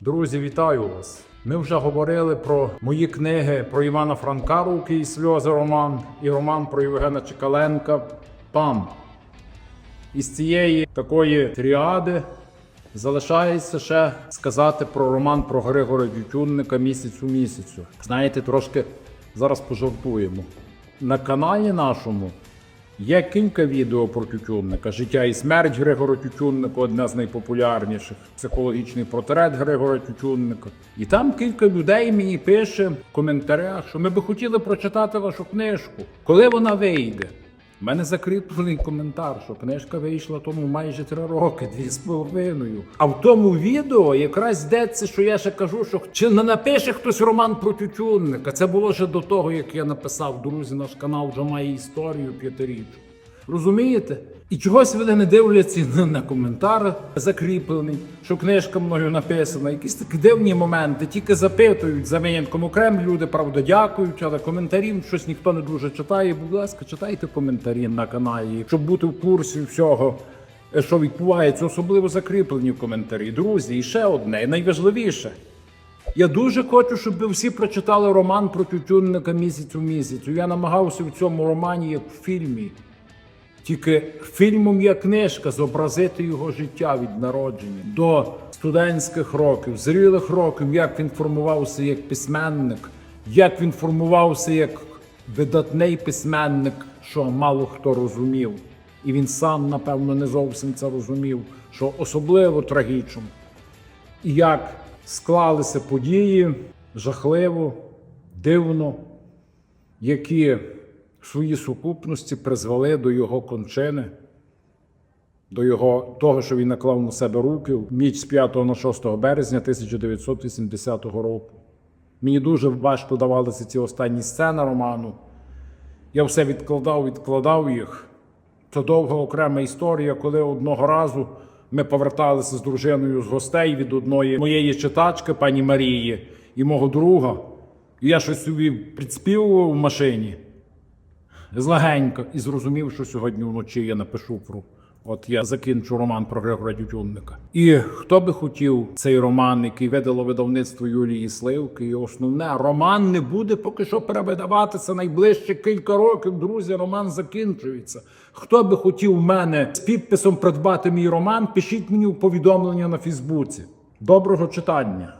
Друзі, вітаю вас! Ми вже говорили про мої книги про Івана Франка «Руки і сльози роман і роман про Євгена Чекаленка Пам. Із цієї такої тріади залишається ще сказати про роман про Григора Тютюнника місяць у місяцю. Знаєте, трошки зараз пожартуємо. На каналі нашому Є кілька відео про Тютюнника. Життя і смерть Григора Тютюнника одне з найпопулярніших. Психологічний портрет Григора Тютюнника. І там кілька людей мені пише в коментарях, що ми би хотіли прочитати вашу книжку. Коли вона вийде? У мене закріплений коментар, що книжка вийшла тому майже три роки, дві з половиною. А в тому відео якраз йдеться, що я ще кажу, що чи не напише хтось роман про Тютюнника. Це було ще до того, як я написав. Друзі, наш канал вже має історію п'ятирічну. Розумієте? І чогось вони не дивляться на, коментар закріплений, що книжка мною написана. Якісь такі дивні моменти, тільки запитують за винятком окремі люди, правда, дякують, але коментарів щось ніхто не дуже читає. Будь ласка, читайте коментарі на каналі, щоб бути в курсі всього. е, Що відбувається, особливо закріплені коментарі. Друзі, і ще одне, найважливіше. Я дуже хочу, щоб ви всі прочитали роман про тютюнника місяць у місяцю. Я намагався в цьому романі, як в фільмі. Тільки фільмом є книжка зобразити його життя від народження до студентських років, зрілих років, як він формувався як письменник, як він формувався як видатний письменник, що мало хто розумів. І він сам, напевно, не зовсім це розумів, що особливо трагічно. І як склалися події жахливо, дивно, які в своїй сукупності призвели до його кончини, до його того, що він наклав на себе руки в ніч з 5 на 6 березня 1980 року. Мені дуже важко давалися ці останні сцени роману. Я все відкладав, відкладав їх. Це довга окрема історія, коли одного разу ми поверталися з дружиною з гостей від одної моєї читачки, пані Марії, і мого друга. І я щось собі підспівував в машині злегенько і зрозумів, що сьогодні вночі я напишу про. От я закінчу роман про Григора Тютюнника. І хто би хотів цей роман, який видало видавництво Юлії Сливки, і основне, роман не буде поки що перевидаватися найближче кілька років. Друзі, роман закінчується. Хто би хотів мене з підписом придбати мій роман, пишіть мені в повідомлення на Фейсбуці. Доброго читання!